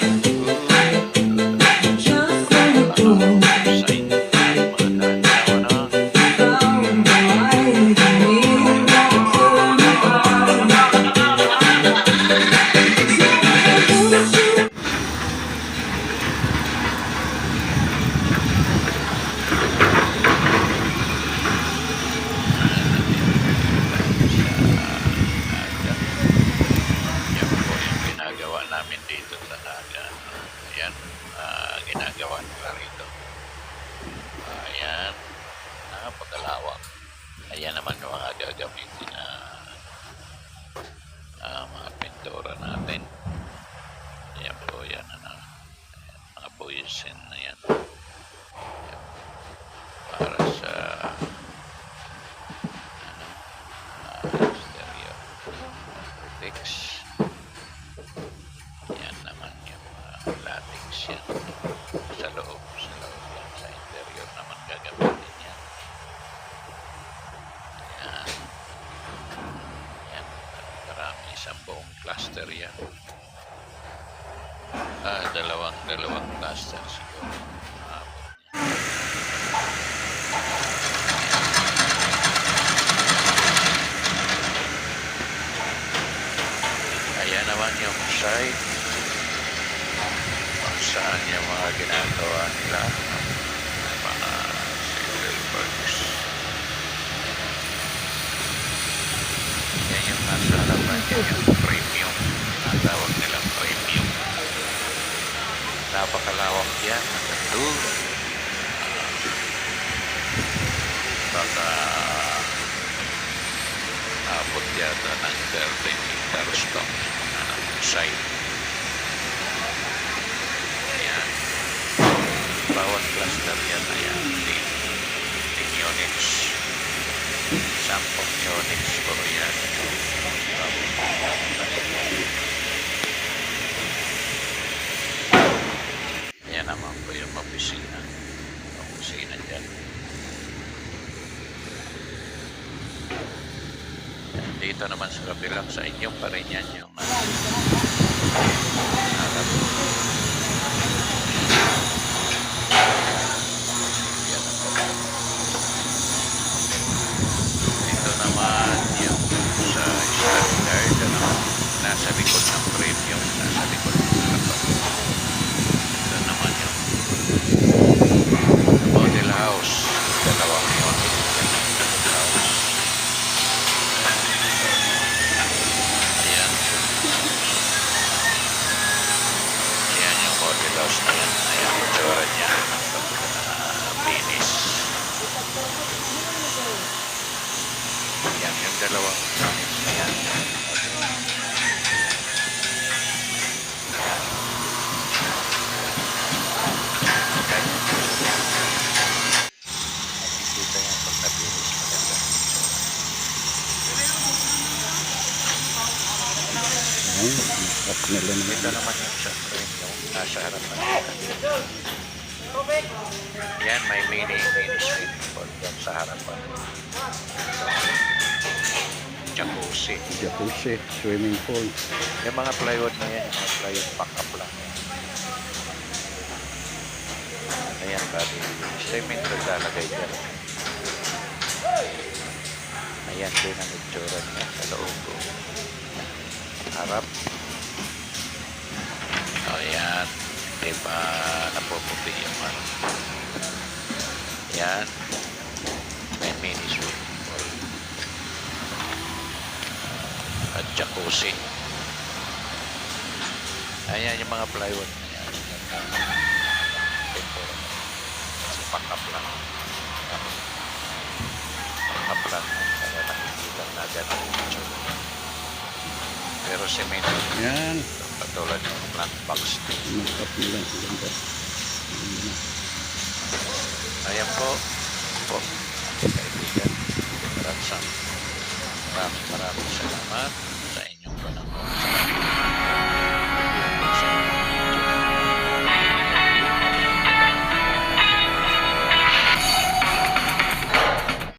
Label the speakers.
Speaker 1: Bye. namin dito sa dagat. Ayan, uh, ginagawa nila rito. Ayan, napakalawak. Ayan naman yung mga gagamitin na uh, mga pintura natin. Ayan po, yan. Ano, ayan, mga buwisin na yan. Ayan, para sa ano, ah, cluster yan. Ah, dalawang, dalawang cluster siguro. Niya. Ayan naman yung site kung saan yung mga ginagawa nila ng mga civil works. Yan yung nasa harapan niya, yung premium. Ang tawag nilang premium. Napakalawak yan. Hanggang doon. Baka abot yata ng 30 meters tong ano, site. Ayan. Bawat cluster yan na yan. 10 units. 10 units po yan. Ayan naman po yung opisina. Opisina dyan. Dito naman sa kabilang sa inyong pa rin Ayan yung na yan. Yan.
Speaker 2: Ayun, nila naman.
Speaker 1: Ito naman yung sa premium. Nasa harapan. Yan, may mini, mini swimming pool yan sa harapan. Jacuzzi.
Speaker 2: Jacuzzi, swimming pool.
Speaker 1: Yung mga plywood na yan, yung mga plywood pack-up lang yan. Ayan, bali. Cement na lalagay dyan. Ayan din ang itsura niya sa loob. Harap. O yan. Di ba napuputi yung ano. Yan. May mini swimming pool. At jacuzzi. Ayan yung mga plywood na yan. Kasi lang. Kaya nakikita na agad. Pero cement
Speaker 2: Yan,
Speaker 1: katulad ng plant box
Speaker 2: mag-up nila. Ganda.
Speaker 1: Ayan po. Po. Kaibigan. Maraming maraming salamat.